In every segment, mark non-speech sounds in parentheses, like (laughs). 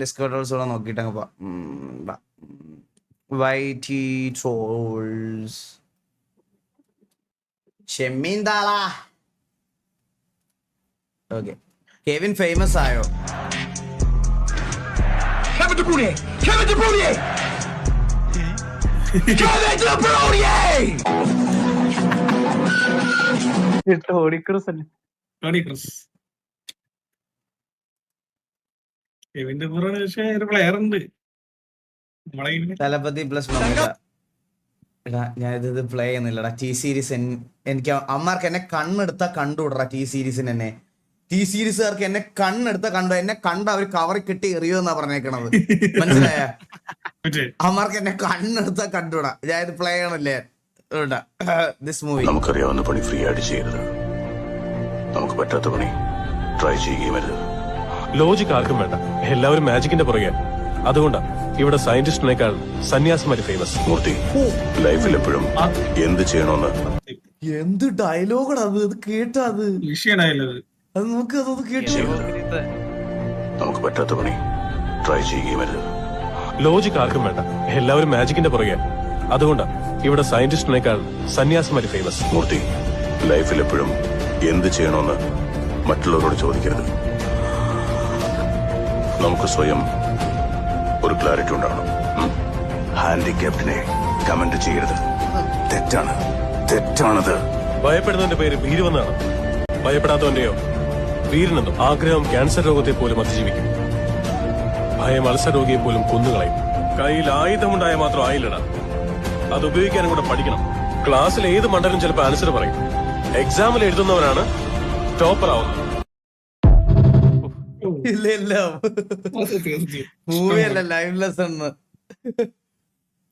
Discount Rolls കൂടെ നോക്കിയിട്ട് അങ്ങ് പോവാം വൈ ടി ട്രോൾസ് ഷെമ്മീൻ താളാ. ഓക്കെ കെവിൻ ഫേമസ് ആയോ! ടോണി ക്രൂസ് അല്ലേ ടോണി ക്രൂസ് കെവിന്റെ പുറമെ പക്ഷേ ഒരു പ്ലെയർ ഉണ്ട്. തലപ്പത്തി പ്ലസ് ഞാൻ ഇത് പ്ലേ ചെയ്യുന്നില്ലടാ. ടി സീരീസ് എനിക്ക് അമ്മാർക്ക് എന്നെ കണ്ണെടുത്ത കണ്ടുവിടറാ ടി സീരീസിന് എന്നെ. ടി സീരീസുകാർക്ക് എന്നെ കണ്ണെടുത്ത കണ്ടു. എന്നെ കണ്ട അവർ കവറി എറിയോ എന്നാ പറഞ്ഞേക്കണത്. മനസ്സിലായ? അമ്മാർക്ക് അമ്മമാർക്ക് എന്നെ കണ്ണെടുത്ത കണ്ടുവിടാ. ഞാൻ ഇത് പ്ലേ ചെയ്യണല്ലേ? ദിസ് മൂവി നമുക്കറിയാവുന്ന പണി ഫ്രീ ആയിട്ട് ചെയ്യരുത് നമുക്ക് പറ്റാത്ത പണി. ട്രൈ ചെയ്യുകയും അരുത്. ലോജിക് ആർക്കും വേണ്ട. എല്ലാവരും മാജിക്കിന്റെ പുറകെ. അതുകൊണ്ടാ ഇവിടെ സയന്റിസ്റ്റിനേക്കാൾ സന്യാസിമാര് ഫേമസ് മൂർത്തി ലൈഫിൽ എപ്പോഴും എന്ത് ചെയ്യണമെന്ന്? എന്ത് ഡയലോഗാണ് അത്? അത് കേട്ടാ അത്? അത് നമുക്ക് അതൊന്ന് കേട്ടു നമുക്ക് പറ്റാത്ത പണി. ട്രൈ ചെയ്യുകയും ലോജിക് ആർക്കും വേണ്ട. എല്ലാവരും മാജിക്കിന്റെ പുറകെ. അതുകൊണ്ടാ ഇവിടെ സയന്റിസ്റ്റിനേക്കാൾ സന്യാസിമാര് ഫേമസ് മൂർത്തി ലൈഫിൽ എപ്പോഴും എന്ത് ചെയ്യണമെന്ന് മറ്റുള്ളവരോട് ചോദിക്കരുത്. നമുക്ക് സ്വയം ഒരു ക്ലാരിറ്റി ഉണ്ടാവണം. ഹാൻഡിക്യാപ്റ്റിനെ കമന്റ് ചെയ്യരുത്. തെറ്റാണ്. തെറ്റാണത്. ഭയപ്പെടുന്നതിന്റെ പേര് ഭീരുവെന്നാണ്. ഭയപ്പെടാത്തവന്റെയോ വീരനെന്നും ആഗ്രഹം ക്യാൻസർ രോഗത്തെ പോലും അതിജീവിക്കും. ഭയം അൾസർ രോഗിയെ പോലും കൊന്നുകളയും. കയ്യിൽ ആയുധമുണ്ടായ മാത്രം ആയില്ലടാ. അത് ഉപയോഗിക്കാനും കൂടെ പഠിക്കണം. ക്ലാസ്സിൽ ഏത് മണ്ഡലം ചിലപ്പോൾ ആൻസർ പറയും. എക്സാമിൽ എഴുതുന്നവനാണ് ടോപ്പർ ആവുന്നത് ഇല്ല ഇല്ല. മൂവി അല്ല live lesson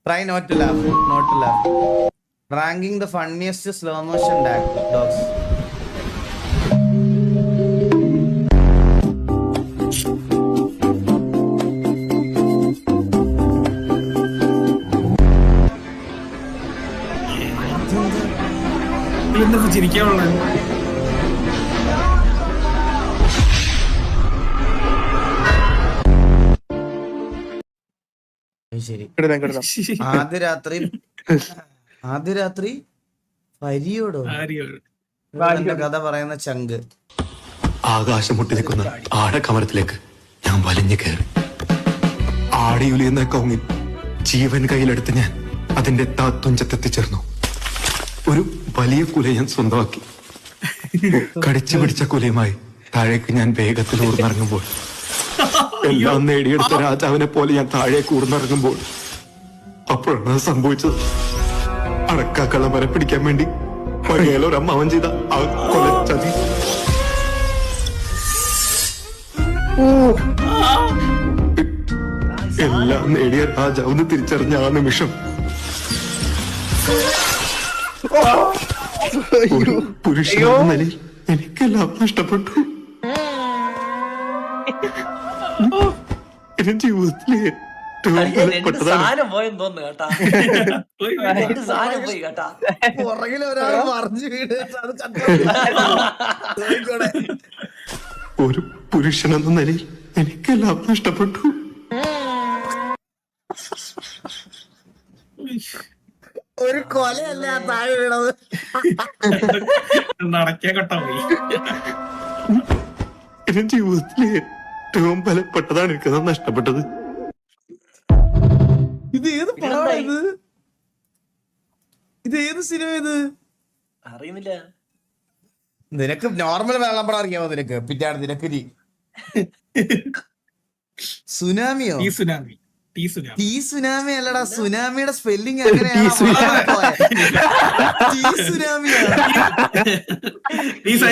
try not laugh not laugh ranking the funniest slow motion dogs ചിരിക്കാനുള്ളത് ശരി. ആദ്യ രാത്രി ആദ്യ രാത്രി പരിയോടോ കഥ പറയുന്ന ചങ്ക്. ആകാശം മുട്ടി നിൽക്കുന്ന ആടക്കമരത്തിലേക്ക് ഞാൻ വലിഞ്ഞു കയറി. ആടിയുലിയുന്ന കൗങ്ങിൽ ജീവൻ കയ്യിലെടുത്ത് ഞാൻ അതിന്റെ താത്തുഞ്ചത്തെത്തിച്ചേർന്നു ഒരു വലിയ കുല ഞാൻ സ്വന്തമാക്കി. കടിച്ചു പിടിച്ച കുലയുമായി താഴേക്ക് ഞാൻ വേഗത്തിൽ ഊർന്നിറങ്ങുമ്പോൾ എല്ലാം നേടിയെടുത്ത രാജാവിനെ പോലെ ഞാൻ താഴെ കൂർന്നിറങ്ങുമ്പോൾ അപ്പോഴാണ് സംഭവിച്ചത്. അടക്കാക്കള മരം പിടിക്കാൻ വേണ്ടി പഴയലൊരമ്മാവൻ ചെയ്ത ആ കൊലച്ചതി എല്ലാം നേടിയ രാജാവെന്ന് തിരിച്ചറിഞ്ഞ ആ നിമിഷം പുരുഷനെന്ന നിലയിൽ എനിക്കെല്ലാം നഷ്ടപ്പെട്ടു. പോയി ജീവിതത്തിൽ പുറകിൽ ഒരാൾ വീട് ഒരു പുരുഷനെന്ന നിലയിൽ എനിക്കെല്ലാം നഷ്ടപ്പെട്ടു. ഒരു കൊലയല്ല ആ താഴെ വീണത്. നടക്കാൻ കേട്ടോ പോയി. എന്റെ ജീവിതത്തിലെ ഏറ്റവും ബലപ്പെട്ടതാണ് എനിക്ക് നഷ്ടപ്പെട്ടത്. ഇത് ഏത് പടമാണ് ഇത്? ഇത് ഏത് സിനിമ ഇത്? അറിയുന്നില്ല. നിനക്ക് നോർമൽ വെള്ളം പടം അറിയാമോ നിനക്ക്? പിറ്റാണ് നിനക്ക് സുനാമിയോ? ഈ സുനാമി. T tsunami. അല്ലടാ സുനാമിയുടെ സ്പെല്ലിംഗ് അങ്ങനെയാണ് ടീ സുനാമിയാ. ഈ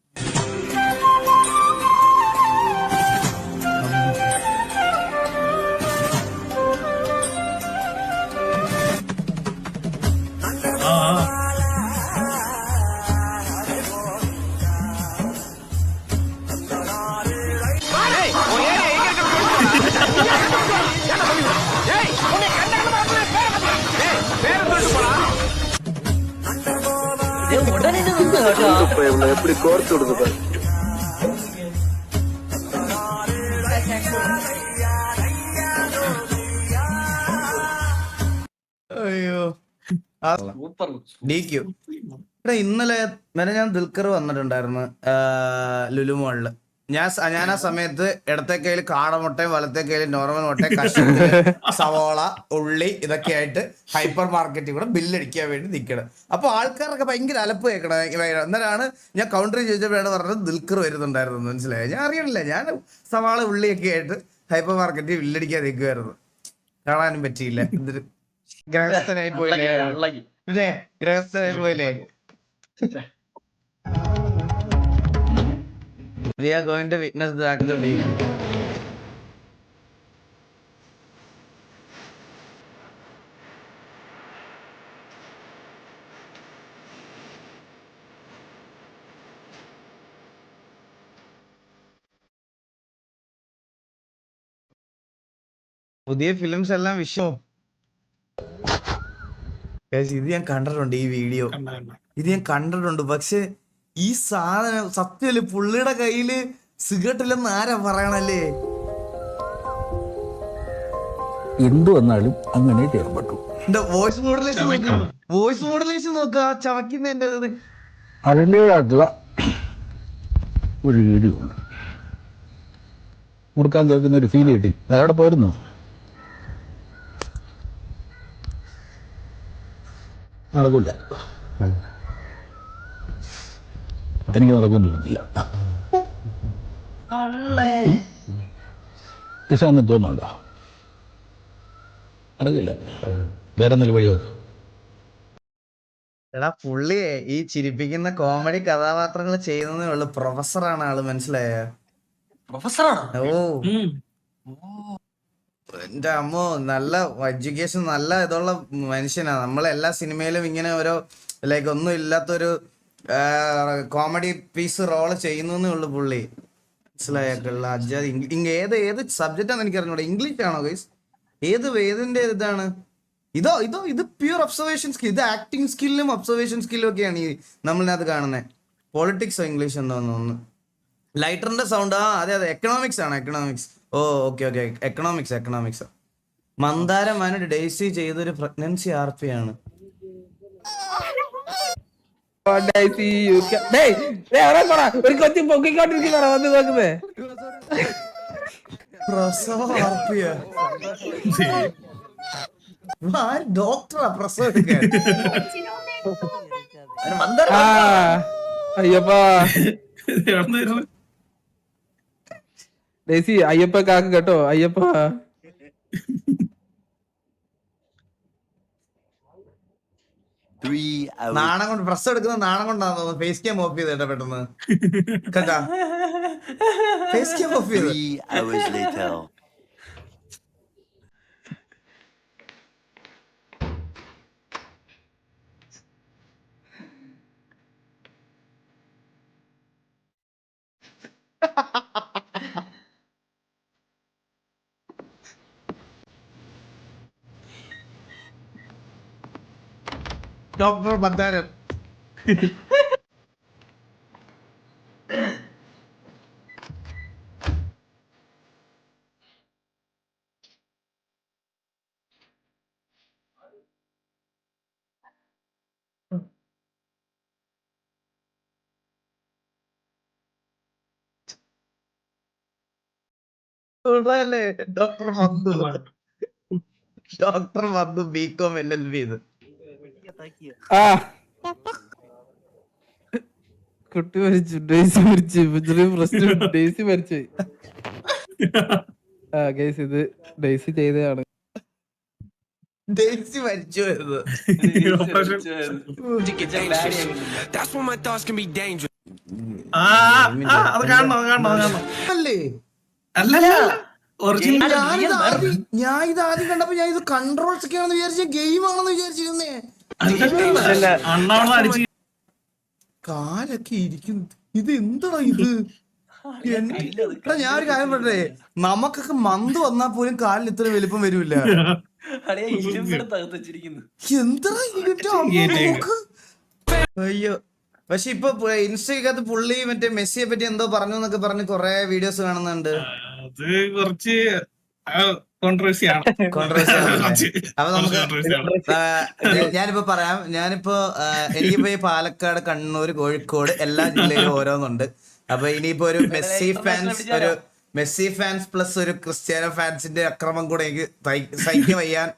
(laughs) (laughs) എപ്പടി കോർത്ത് കൊടുക്കുന്നത് അയ്യോ. സൂപ്പർ ഡി ക്യു എടാ ഇന്നലെ ഇന്നലെ ഞാൻ ദുൽഖർ വന്നിട്ടുണ്ടായിരുന്നു ലുലു മോളിൽ. ഞാൻ ഞാൻ ആ സമയത്ത് ഇടത്തെ കയ്യിൽ കാടമുട്ടയും വലത്തെ കയ്യിൽ നോർമൽ മുട്ടയും കഷ്ണത്തിൽ സവോള ഉള്ളി ഇതൊക്കെ ആയിട്ട് ഹൈപ്പർ മാർക്കറ്റിൽ കൂടെ ബില്ലടിക്കാൻ വേണ്ടി നിൽക്കണം അപ്പൊ ആൾക്കാരൊക്കെ ഭയങ്കര അലപ്പ് കേൾക്കണം എന്നാലാണ് ഞാൻ കൗണ്ടർ ചോദിച്ചപ്പോഴാണ് പറഞ്ഞത് ദിൽക്കർ വരുന്നുണ്ടായിരുന്നു. മനസ്സിലായോ? ഞാൻ അറിയണില്ല. ഞാൻ സവാള ഉള്ളിയൊക്കെ ആയിട്ട് ഹൈപ്പർ മാർക്കറ്റിൽ ബില്ലടിക്കാൻ നിൽക്കുമായിരുന്നു കാണാനും പറ്റിയില്ല. എന്തൊരു ഗ്രഹസ്ഥനായി പോയില്ലേ? ഗ്രഹസ്ഥനായി പോയില്ലേ? We are going to witness the act of being. പുതിയ ഫിലിംസ് എല്ലാം വിഷയം Guys, ഇത് ഞാൻ കണ്ടിട്ടുണ്ട് ഈ വീഡിയോ. ഇത് ഞാൻ കണ്ടിട്ടുണ്ട് പക്ഷെ ഈ സാധനം സത്യമല്ലേ പുള്ളിയുടെ കയ്യിൽ സിഗരറ്റ് ഇല്ലെന്ന് ആരാ പറയണല്ലേ? എന്തു വന്നാലും അങ്ങനെ ചെയ്യാൻ പറ്റും. എന്റെ വോയിസ് മോഡുലേഷൻ നോക്ക. വോയിസ് മോഡുലേഷൻ നോക്കുക ചവക്കുന്ന എന്റെ അതിന്റെതായിട്ടുള്ള ഒരു വീഡിയോ ഉണ്ട്. മുറുക്കാൻ കേൾക്കുന്ന ഒരു ഫീൽ കിട്ടി. അതവിടെ പോയിരുന്നു? നടക്കില്ല എനിക്ക് നടക്കുന്നില്ല ഇഷാന്ന് തോന്നുന്നുണ്ടോ? നടക്കില്ല. വേറെ എന്തെങ്കിലും വഴി നോക്കും എടാ പുള്ളിയെ ഈ ചിരിപ്പിക്കുന്ന കോമഡി കഥാപാത്രങ്ങൾ ചെയ്യുന്നതേ ഉള്ളു. പ്രൊഫസറാണ് ആൾ മനസ്സിലായ? പ്രൊഫസറാണോ? ഓ. എന്റെ അമ്മോ നല്ല എഡ്യൂക്കേഷൻ നല്ല ഇതുള്ള മനുഷ്യനാ. നമ്മളെല്ലാ സിനിമയിലും ഇങ്ങനെ ഓരോ ലൈക്ക് ഒന്നും ഇല്ലാത്തൊരു കോമഡി പീസ് റോൾ ചെയ്യുന്നേ ഉള്ളു പുള്ളി. മനസ്സിലായിട്ടുള്ള അജാദ് ഏത് ഏത് സബ്ജക്റ്റ് ആണെന്ന് എനിക്ക് അറിഞ്ഞൂടെ ഇംഗ്ലീഷ് ആണോ ഗൈസ് ഏത് ഏതിന്റെ ഇതാണ്? ഇതോ ഇതോ ഇത് പ്യൂർ ഒബ്സർവേഷൻ സ്കിൽ ഇത് ആക്ടിങ് സ്കില്ലും ഒബ്സർവേഷൻ സ്കില്ലും ഒക്കെയാണ് ഈ നമ്മളിനകത്ത് കാണുന്നത് പൊളിറ്റിക്സോ ഇംഗ്ലീഷ് എന്തോ തോന്നുന്നു. ലൈറ്ററിന്റെ സൗണ്ട് ആ അതെ അതെ. എക്കണോമിക്സ് ആണ് economics oh okay okay economics economics Mandaram Manu daisy ചെയ്തൊരു പ്രഗ്നൻസി ആർ പി ആണ്. ഒരു കൊച്ചു പൊക്കിക്കൊണ്ടിരിക്കുന്ന വന്ന് നോക്കുന്നേ. പ്രസവ ഡോക്ടറാ പ്രസവ അയ്യപ്പാ? ഡേസി അയ്യപ്പ കാക്ക് കേട്ടോ അയ്യപ്പ. നാണം കൊണ്ട് ഡ്രസ് എടുക്കുന്ന നാണം കൊണ്ടാന്ന് തോന്നുന്നു ഫേസ് ക്യാം ഓഫ് ചെയ്ത് കേട്ടോ? പെട്ടെന്ന് കേട്ടാ ഫേസ് ക്യാം ഓഫ് ചെയ്ത് doctor Mandaram doctor Mandu doctor Mandu B com L L B ഇത് കുട്ടി മരിച്ചു. ഡേസി മരിച്ചു. ചെറിയ പ്രശ്നം. ഡേസി മരിച്ചു. ആ ഗൈസ് ഇത് ഡേസി ചെയ്തതാണ്. ഡേസി മരിച്ചു വരുന്നത് (laughs) ആ, ആ, അത് കാണണം അത് കാണണം അത് കാണണം. അല്ലേ? അല്ലല്ല ഒറിജിനൽ ഞാനിത് ആദ്യം ഞാൻ ഇത് ആദ്യം കണ്ടപ്പോ ഞാൻ ഇത് കൺട്രോൾസ് ഒക്കെ ആണെന്ന് വിചാരിച്ച ഗെയിം ആണെന്ന് വിചാരിച്ചിരുന്നേ. കാലൊക്കെ ഇരിക്കും. ഇത് എന്താണോ ഇത്? ഞാനൊരു എടാ ഞാൻ ഒരു കാര്യം പറഞ്ഞേ നമുക്കൊക്കെ മന്ത് വന്നാ പോലും കാലിൽ ഇത്ര വലിപ്പം വരില്ല. അയ്യോ. പക്ഷെ ഇപ്പൊ ഇൻസ്റ്റയ്ക്കകത്ത് പുള്ളി മറ്റേ മെസ്സിയെ പറ്റി എന്തോ പറഞ്ഞു എന്നൊക്കെ പറഞ്ഞ് കൊറേ വീഡിയോസ് കാണുന്നുണ്ട്. അത് കുറച്ച് കോൺട്രവേഴ്സി ആണ് (laughs) അപ്പൊ നമുക്ക് ഞാനിപ്പോ പറയാം. ഞാനിപ്പോ എനിക്കിപ്പോ ഈ പാലക്കാട് കണ്ണൂർ കോഴിക്കോട് എല്ലാ ജില്ലയിലും ഓരോന്നുണ്ട്. അപ്പൊ ഇനിയിപ്പോ ഒരു മെസ്സി ഫാൻസ് ഒരു മെസ്സി ഫാൻസ് പ്ലസ് ഒരു ക്രിസ്ത്യാനോ ഫാൻസിന്റെ അക്രമം കൂടെ എനിക്ക് തൈ- വയ്യാൻ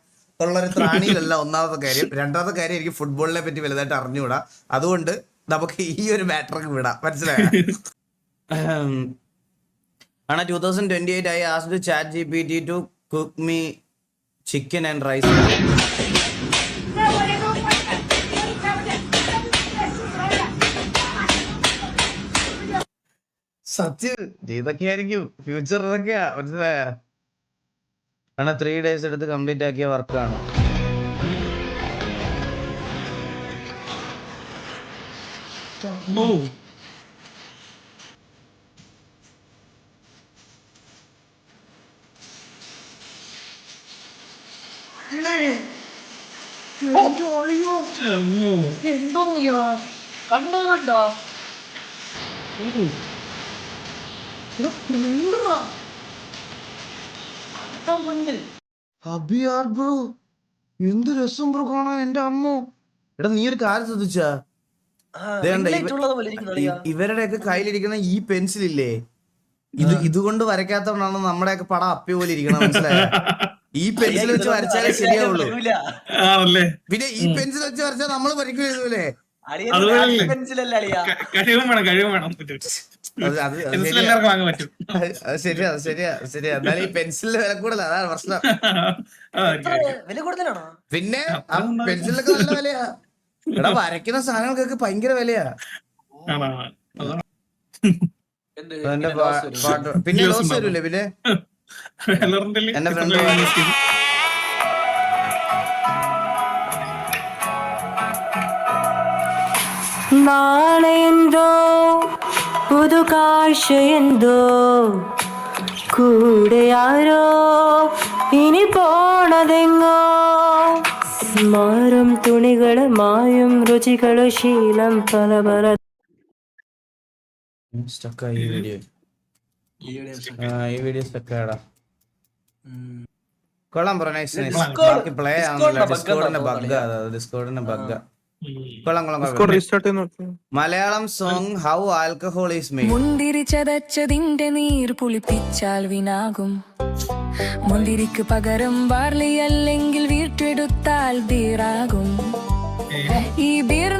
ഉള്ള ഒരു ത്രാണിയിലല്ല ഒന്നാമത്തെ കാര്യം. രണ്ടാമത്തെ കാര്യം എനിക്ക് ഫുട്ബോളിനെ പറ്റി വലുതായിട്ട് അറിഞ്ഞുകൂടാ അതുകൊണ്ട് നമുക്ക് ഈ ഒരു മാറ്റർ വിടാം. മനസ്സിലായോ? ആണ് two thousand twenty eight I to chat G P T to cook me chicken and rice സത്യം ഇതൊക്കെയായിരിക്കും ഫ്യൂച്ചർ ഇതൊക്കെയാ. മനസ്സിലായ? കാരണം ത്രീ ഡേയ്സ് എടുത്ത് കംപ്ലീറ്റ് ആക്കിയ വർക്കാണ് ഓ അബിയാർ ബ്രോ എന്ത് രസം ബ്രോ കാണാൻ എന്റെ അമ്മോ. എടാ നീ ഒരു കാര്യം ശ്രദ്ധിച്ചാ? കണ്ടോ, ഇവരുടെയൊക്കെ കയ്യിലിരിക്കുന്ന ഈ പെൻസിൽ ഇല്ലേ ഇത് ഇതുകൊണ്ട് വരയ്ക്കാത്തോണ്ടാണ് നമ്മുടെയൊക്കെ പടം അപ്പി പോലെ ഇരിക്കണം മനസ്സിലായോ? (laughs) ഈ പെൻസിൽ വെച്ച് വരച്ചാലേ ശരിയാവുള്ളൂ. ആണല്ലേ പിന്നെ ഈ പെൻസിൽ വെച്ച് വരച്ചാൽ നമ്മൾ വരയ്ക്കൂലേ എഴുതൂലേ കഴിവും വേണം കഴിവും വേണം. ശരിയാ. ശരിയാ ശരിയാ ശരിയാ. എന്നാലും ഈ പെൻസിലിന് വില കൂടുതലാ അതാണ് പ്രശ്നം. വില കൂടുതലാണോ? പിന്നെ ആ പെൻസിലൊക്കെ നല്ല വിലയാ. എടാ വരയ്ക്കുന്ന സാധനങ്ങൾക്കൊക്കെ ഭയങ്കര വിലയാ. പിന്നെ ലോസ്. വരൂലേ പിന്നെ? (laughs) നാളെയെന്തോ പുതു കാഴ്ചയെന്തോ കൂടെ ആരോ ഇനി പോണതെങ്ങോ. മാറും തുണികൾ മായും രുചികൾ ശീലം പല പല സ്റ്റക്കായി ഈ വീഡിയോ ഈ വീഡിയോ സ്റ്റക്കാടാ കൊള്ളാം ബ്രോ നൈസ് ബാക്കി പ്ലേ ആവുന്നില്ല. ഡിസ്കോഡിന്റെ bug ഡിസ്കോഡിന്റെ bug Malayalam song how alcohol is made മുന്തിരി ചതച്ചതിന്റെ നീർ പുളിപ്പിച്ചാൽ വിനാകും മുന്തിരിക്ക് പകരം ബാർലി അല്ലെങ്കിൽ വീട്ടെടുത്താൽ ബീറാകും. ഈ ബീർ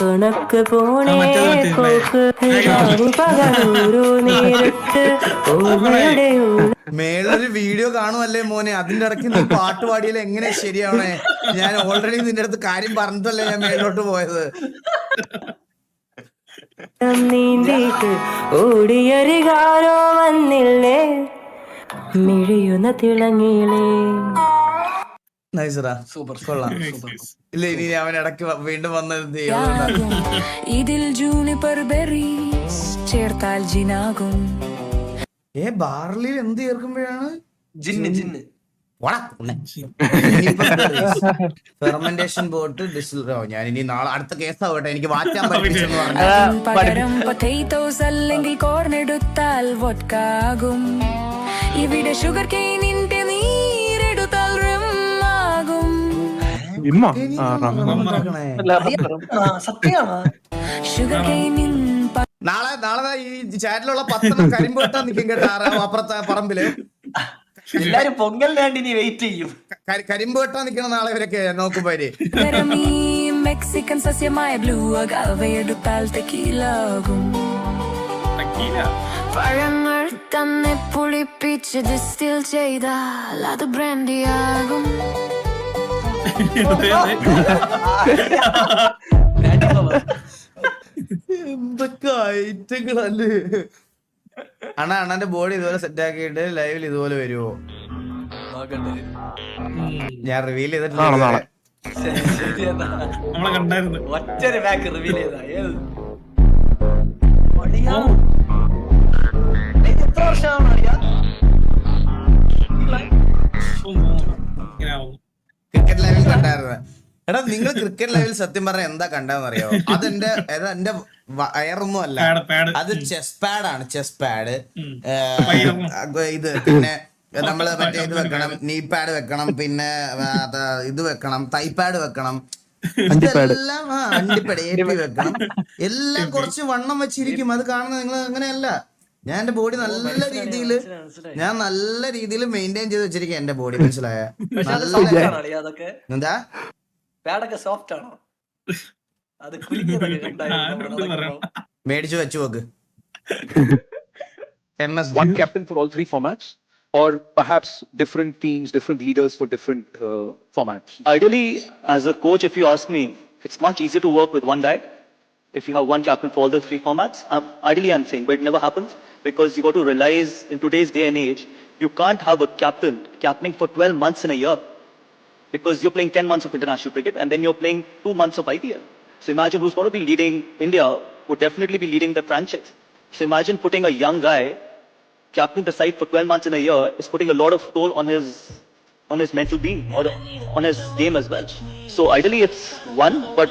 കണക്ക് പോണേ കോക്ക് പകരൂരു നേരിട്ട്. ഓർമ്മയുടെ മേളൊരു വീഡിയോ കാണുമല്ലേ മോനെ? അതിന്റെ ഇടയ്ക്ക് നീ പാട്ട് പാടിയാൽ എങ്ങനെ ശരിയാവണേ? ഞാൻ ഓൾറെഡി നിന്റെ അടുത്ത് കാര്യം പറഞ്ഞിട്ടല്ലേ ഞാൻ മേലോട്ട് പോയത്. ഓടിയൊരുകാരോ വന്നില്ലേ? മിഴിയുന്ന തിളങ്ങിയിലേ നൈസറാ സൂപ്പർ. കൊള്ളാം. Nice, nice. ഇല്ല ഇനി അവൻ ഇടയ്ക്ക് വീണ്ടും. ഇതിൽ ജൂനിപ്പർ ബെറീസ് ചേർത്താൽ ജിനാകും. ഏ ബാർലിയിൽ എന്ത് ചേർക്കുമ്പോഴാണ്? ജിന്ന് ജിന്ന്. ഫെർമെന്റേഷൻ ബോട്ട് ഡിസിൽ ഞാൻ ഇനി നാളെ അടുത്ത കേസ് ആവട്ടെ. എനിക്ക് മാറ്റാൻ പകരം പൊട്ടേറ്റോസ് അല്ലെങ്കിൽ ഇവിടെ ഷുഗർ കെയിനിന്റെ കെയിനിൻ നാളെ നാളെ ഈ ചാറ്റിലുള്ള പത്തെണ്ണം കരിമ്പ് വെട്ടാൻ നിൽക്കും കേട്ടോ അപ്പുറത്തെ പറമ്പിൽ. എല്ലാരും പൊങ്കൽ വേണ്ടി നീ വെയിറ്റ് ചെയ്യും. കരിമ്പ് വെട്ടാൻ നിൽക്കണം നാളെ ഇവരൊക്കെ നോക്കുമ്പോ മെക്സിക്കൻ സസ്യമായ ബ്ലൂ അകവയെടുത്താൽ തെക്കീലാകും തക്കീല. പഴങ്ങൾ തന്നെ പുളിപ്പിച്ച് ഡിസ്റ്റിൽ ചെയ്താൽ അത് ബ്രാൻഡിയാകും. എന്തൊക്കെ ഐറ്റങ്ങളല്ലേ? അണ്ണാ അണ്ണന്റെ ബോഡി ഇതുപോലെ സെറ്റ് ആക്കിയിട്ട് ലൈവിൽ ഇതുപോലെ വരുമോ ഞാൻ റിവീൽ. ചെയ്തിട്ടില്ല. നമ്മളെ കണ്ടായിരുന്നു. ഒറ്റൊരു ബാക്ക് റിവീൽ ചെയ്താ. ഏത്? വർഷമാണ് ഇത് എത്ര വർഷമാണ് ലെവൽ കണ്ടായിരുന്നത് കണ്ടായിരുന്നു. എടാ നിങ്ങൾ ക്രിക്കറ്റ് ലൈവിൽ സത്യം പറഞ്ഞ എന്താ കണ്ടെന്നറിയോ അതെന്റെ അത് എന്റെ വയറൊന്നും അല്ല. അത് ചെസ് പാഡാണ് ആണ് ചെസ് പാഡ്. ഇത് പിന്നെ നമ്മൾ മറ്റേ ഇത് വെക്കണം (laughs) നീ പാഡ് വെക്കണം പിന്നെ ഇത് വെക്കണം തൈ പാഡ് വെക്കണം. ഇതെല്ലാം ആ അണ്ടിപ്പാഡ് എ പി വെക്കണം. എല്ലാം (laughs) കുറച്ച് വണ്ണം വെച്ചിരിക്കും. അത് കാണുന്നത് നിങ്ങൾ അങ്ങനെയല്ല. ഞാൻ എന്റെ ബോഡി നല്ല രീതിയിൽ ഞാൻ നല്ല രീതിയിൽ മെയിന്റെയിൻ ചെയ്ത് വെച്ചിരിക്കുക എന്റെ ബോഡി മനസ്സിലായ? എന്താ? പാഡൊക്കെ സോഫ്റ്റ് ആണോ? അത് മേടിച്ചു വെച്ചു നോക്ക് M S one captain for all three formats or perhaps different teams different leaders for different formats ideally as a coach if you ask me it's much easy to work with one diet if you have one captain for the three formats ideally am saying but never happens because you got to realize in today's day and age, you can't have a captain captaining for 12 months in a year because you're playing 10 months of international cricket and then you're playing two months of IPL. So imagine who's going to be leading India would definitely be leading the franchise. So imagine putting a young guy captaining the side for 12 months in a year is putting a lot of toll on his on his mental being or on his game as well. So ideally it's one, but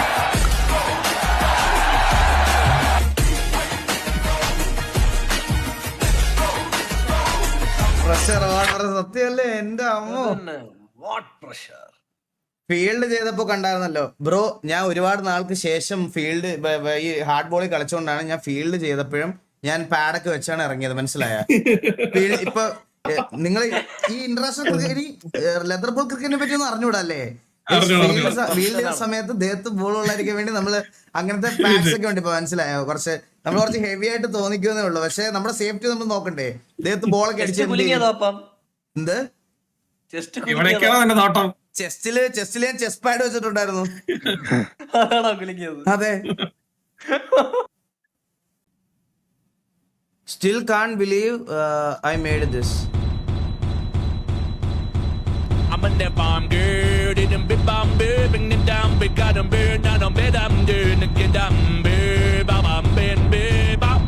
pressure സത്യമല്ലേ? എന്റെ അമ്മോ. അതന്നെ. What field ചെയ്തപ്പോ കണ്ടായിരുന്നല്ലോ. Bro ഞാൻ ഒരുപാട് നാൾക്ക് ശേഷം field ഈ ഹാർഡ് ബോളിൽ കളിച്ചുകൊണ്ടാണ് ഞാൻ ഫീൽഡ് ചെയ്തപ്പോഴും ഞാൻ പാഡൊക്കെ വെച്ചാണ് ഇറങ്ങിയത്. മനസ്സിലായ? ഫീൽഡ് ഇപ്പൊ നിങ്ങൾ ഈ ഇന്റർനാഷണൽ ക്രിക്കറ്റ് ലെതർ ബോൾ ക്രിക്കറ്റിനെ പറ്റി ഒന്നും അറിഞ്ഞൂടല്ലേ അറിഞ്ഞൂടാ, ഫീൽഡ് ചെയ്യുന്ന സമയത്ത് ദേഹത്ത് ബോൾ ഉള്ളായിരിക്കാൻ വേണ്ടി നമ്മൾ അങ്ങനത്തെ പാഡ്സ് ഒക്കെ ഉണ്ട് ഇപ്പൊ. മനസ്സിലായോ? കുറച്ച് നമ്മൾ കുറച്ച് ഹെവി ആയിട്ട് തോന്നിക്കുന്നേ ഉള്ളൂ. പക്ഷെ നമ്മുടെ സേഫ്റ്റി നമ്മൾ നോക്കണ്ടേ? ദേഹത്ത് ബോളൊക്കെ എന്ത് ചെസ്റ്റിൽ ചെസ്റ്റിൽ ഞാൻ ചെസ്റ്റ് പാഡ് വെച്ചിട്ടുണ്ടായിരുന്നു അതെ still can't believe I made this I'm in that bomb girl, it done big bomb bird, bring them down, big got them bird, now them bed I'm doing the kid I'm bird, bam bam ben bird, bam.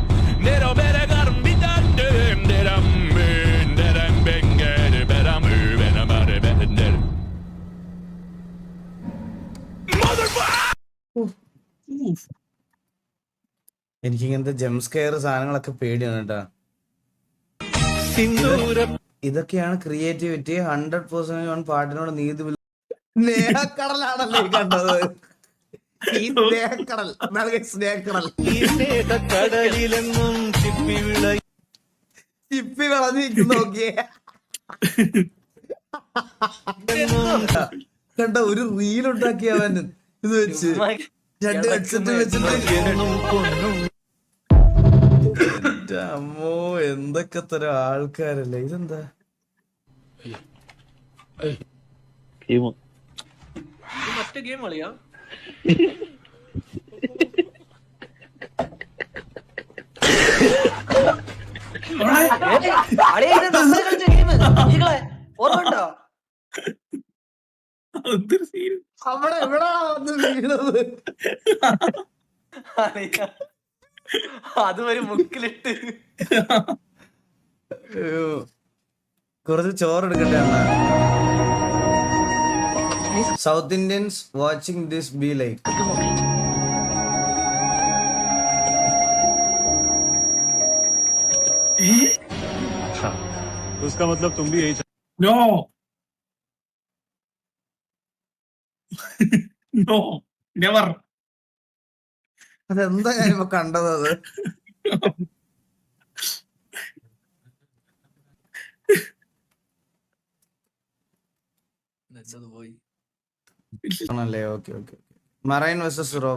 They don't better got them be done, them, that I'm bird, that I'm bang, that bet I'm bird, and I'm out of bed, that. എനിക്ക് ഇങ്ങനത്തെ ജംസ്കെയർ സാധനങ്ങളൊക്കെ പേടിയാണ് കേട്ടാ ഇതൊക്കെയാണ് creativity hundred percent പാട്ടിനോട് നീതി പുല- കണ്ടത് ഈ സ്നേഹക്കടൽ. നൽകിയ സ്നേഹക്കടൽ. ചിപ്പി വിളഞ്ഞിരിക്കുന്നു നോക്കിയേ. കണ്ട ഒരു റീൽ ഉണ്ടാക്കി അവൻ ഇത് വെച്ച്. രണ്ട് ഹെഡ്സെറ്റ് വെച്ചിട്ട് എന്റെ അമ്മോ എന്തൊക്കെ തരം ആൾക്കാരല്ലേ. ഇതെന്താ? ഇത് മറ്റേ ഗെയിം കളിയാ? അവിടെ വന്ന് വീണത്? അതും ഒരു മുക്കിലിട്ട്. അയ്യോ. കുറച്ച് ചോറ് എടുക്കട്ടെ അണ്ണാ South Indians watching this be like उसका मतलब तुम भी यही No. no. Never. അതെന്താ ഞാൻ ഇപ്പൊ കണ്ടത് അത് പോയി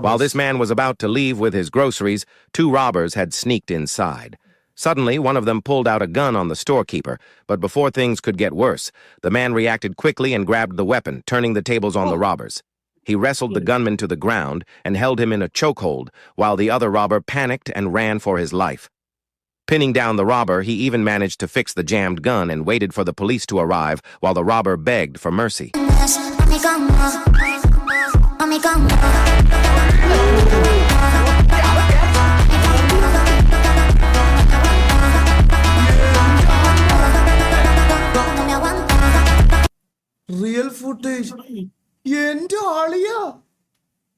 While this man was about to leave with his groceries, two robbers had sneaked inside. Suddenly, one of them pulled out a gun on the storekeeper, but before things could get worse, the man reacted quickly and grabbed the weapon, turning the tables on the oh. robbers. He wrestled the gunman to the ground and held him in a chokehold, while the other robber panicked and ran for his life. Pinning down the robber, he even managed to fix the jammed gun and waited for the police to arrive while the robber begged for mercy. Real footage എന്റെ ആളിയാ.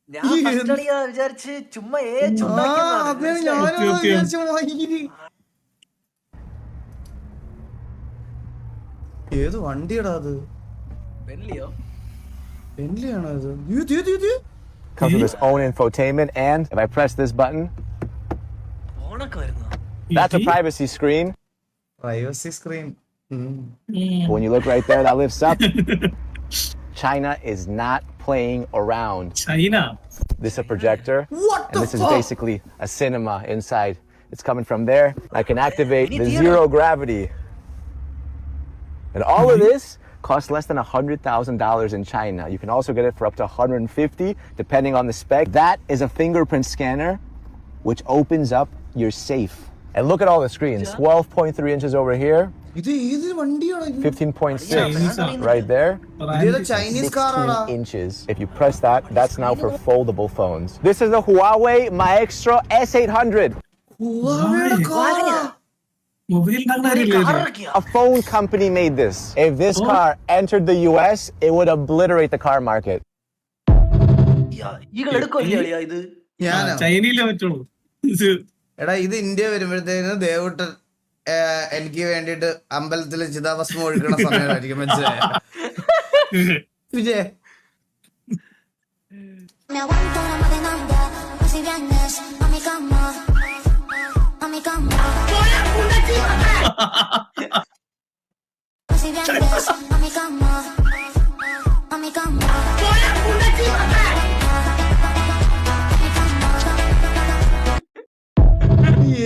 ഞാൻ first വിചാരിച്ച് ചുമ്മാ ഏ ആ, അതെ ഞാനും സത്യം, സത്യം. വിചാരിച്ചു. ഏത് വണ്ടിയടാ അത്? വെള്ളിയോ ബെന്ലിയാണോ ഇത് ഇത് ഇത് ഇത് Comes with its own infotainment, and if I press this button, ഓണൊക്കെ വരുന്നു that's a privacy screen. Privacy screen But when you look right there, that lifts up. China is not playing around. China This is a projector, What and the this is fuck? basically a cinema inside. It's coming from there. I can activate (gasps) the theater. zero gravity. And all of this costs less than $100,000 in China. You can also get it for up to 150 depending on the spec. That is a fingerprint scanner which opens up your safe. And look at all the screens, 12.3 inches over here, 15.6 right there. This Chinese car inches. If you press that, that's now for foldable phones. This is the Huawei My Extra S800. Huawei a phone company made this. If this car entered the US, it would obliterate the car market. ചൈനയിലേ പറ്റുള്ളൂ. എടാ ഇത് India വരുമ്പോഴത്തേന് ദേവുട്ടൻ എനിക്ക് വേണ്ടിട്ട് അമ്പലത്തിൽ ചിതാഭസ്മം ഒഴുകണ സമയമായിരിക്കും. മനസ്സിലായ? വിജയ്.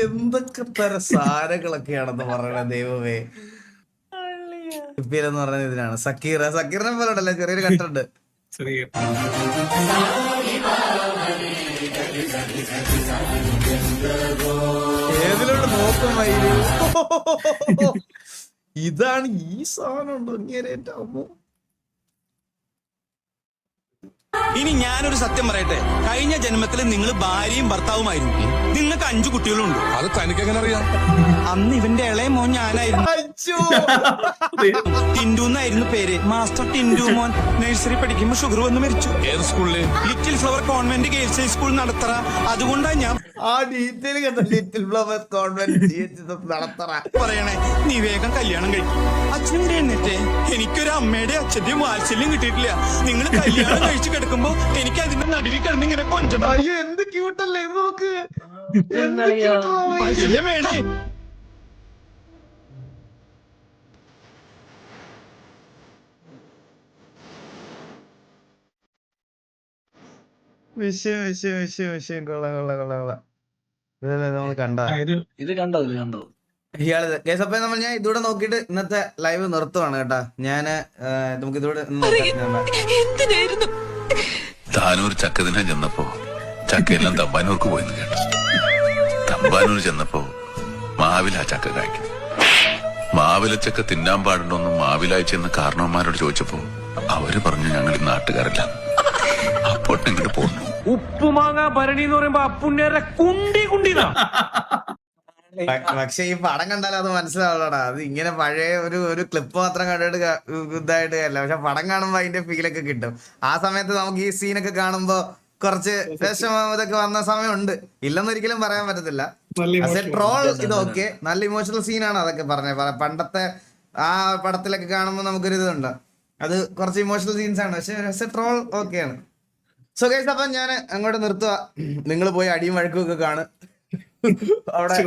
എന്തൊക്കെ തര സാരങ്ങളൊക്കെയാണെന്ന് പറയണ ദൈവമേ. എന്ന് പറയുന്ന ഇതിനാണ്. സക്കീറ സക്കീറിനെ പോലെ ഉണ്ടല്ലോ ചെറിയൊരു കട്ടുണ്ട്. ചെറിയ (laughs) ഇതാണ് ഈ സാധനം ഉണ്ടോ? ഇങ്ങനെ ഏറ്റവും ഇനി ഞാനൊരു സത്യം പറയട്ടെ. കഴിഞ്ഞ ജന്മത്തിൽ നിങ്ങൾ ഭാര്യയും ഭർത്താവുമായിരുന്നു. നിങ്ങൾക്ക് അഞ്ചു കുട്ടികളുണ്ട്. അത് തനിക്ക് എങ്ങനെ അറിയാം? അന്ന് ഇവന്റെ ഇളയ മോൻ ഞാനായിരുന്നു. ടിൻഡു എന്നായിരുന്നു പേര്. മാസ്റ്റർ ടിൻഡു മോൻ നഴ്സറി പഠിക്കുമ്പോ ഷുഗർ വന്ന് മരിച്ചു. ഏത് സ്കൂളിൽ? Little Flower convent girls high school Nadathara. അതുകൊണ്ടാ ഞാൻ ആ ഡീറ്റെയിൽ ലിറ്റിൽ ഫ്ലവേഴ്സ് കോൺവെന്റ് നടത്തറ. പറയണേ നീ വേഗം കല്യാണം കഴിക്കും. അച്ഛനും എന്നിട്ട്? എന്നിട്ടേ എനിക്കൊരു അമ്മയുടെ അച്ഛന്റെയും വാത്സല്യം കിട്ടിയിട്ടില്ല. നിങ്ങൾ കല്യാണം കഴിച്ചു കിടക്കുമ്പോ എനിക്ക് അതിന്റെ നടുവിൽ കിടന്ന് ഇങ്ങനെ കൊഞ്ചണം. അയ്യോ എന്ത് ക്യൂട്ടല്ലേ ഇത് നോക്ക്. എന്ത് cute ആ വേണേ വിഷയം വിഷയം വിഷയം വിഷയം. കൊള്ളാം കൊള്ളാം കൊള്ളാം കൊള്ളാം. ഇതല്ലേ നമ്മൾ കണ്ട? ഇത് കണ്ടോ ഇത് കണ്ടോ? ഇയാൾ കേസ് അപ്പൊ നമ്മൾ ഞാൻ ഇതൂടെ നോക്കിയിട്ട് ഇന്നത്തെ ലൈവ് നിർത്തുവാണ് കേട്ടാ. ഞാൻ ആ, നമുക്ക് ഇതൂടെ ഒന്ന് നോക്കാം. ഞാൻ- താനൂർ ചക്കതിനെ ചെന്നപ്പോ ചക്കയെല്ലാം തമ്പാനൂർക്ക് പോയെന്ന് കേട്ടു. തമ്പാനൂർ ചെന്നപ്പോ മാവില ചക്ക കായ്ക്കും. മാവില ചക്ക തിന്നാൻ പാടുണ്ടോന്ന് ചെന്ന് കാരണവന്മാരോട് ചോദിച്ചപ്പോ അവർ പറഞ്ഞു ഞങ്ങൾ ഈ നാട്ടുകാരല്ല. അപ്പോട്ടിങ്ങോട്ട് പോന്നു. ഉപ്പുമാങ്ങ ഭരണി എന്ന് പറയുമ്പോ അപ്പുണ്ണേരെ കുണ്ടി കുണ്ടിന്നാ പ- പക്ഷെ ഈ പടം കണ്ടാലും അത് മനസ്സിലാവുള്ളടാ. അത് ഇങ്ങനെ പഴയ ഒരു ഒരു ക്ലിപ്പ് മാത്രം കണ്ടിട്ട് ഇതായിട്ട് അല്ല പക്ഷെ പടം കാണുമ്പോ അതിന്റെ ഫീലൊക്കെ കിട്ടും. ആ സമയത്ത് നമുക്ക് ഈ സീനൊക്കെ കാണുമ്പോ കുറച്ച് വിഷമം ഇതൊക്കെ വന്ന സമയമുണ്ട്. ഇല്ലെന്നൊരിക്കലും പറയാൻ പറ്റത്തില്ല. പക്ഷെ. ട്രോൾ ഇത് ഓക്കെ നല്ല ഇമോഷണൽ സീനാണ് അതൊക്കെ പറഞ്ഞത്. പണ്ടത്തെ ആ പടത്തിലൊക്കെ കാണുമ്പോൾ നമുക്കൊരു ഇതുണ്ട്. അത് കുറച്ച് ഇമോഷണൽ സീൻസ് ആണ്. പക്ഷെ ട്രോൾ ഓക്കെയാണ് സോ ഗൈസ് അപ്പൊ ഞാൻ അങ്ങോട്ട് നിർത്തുക നിങ്ങൾ പോയി അടിയും വഴക്കും ഒക്കെ കാണും. അവിടെ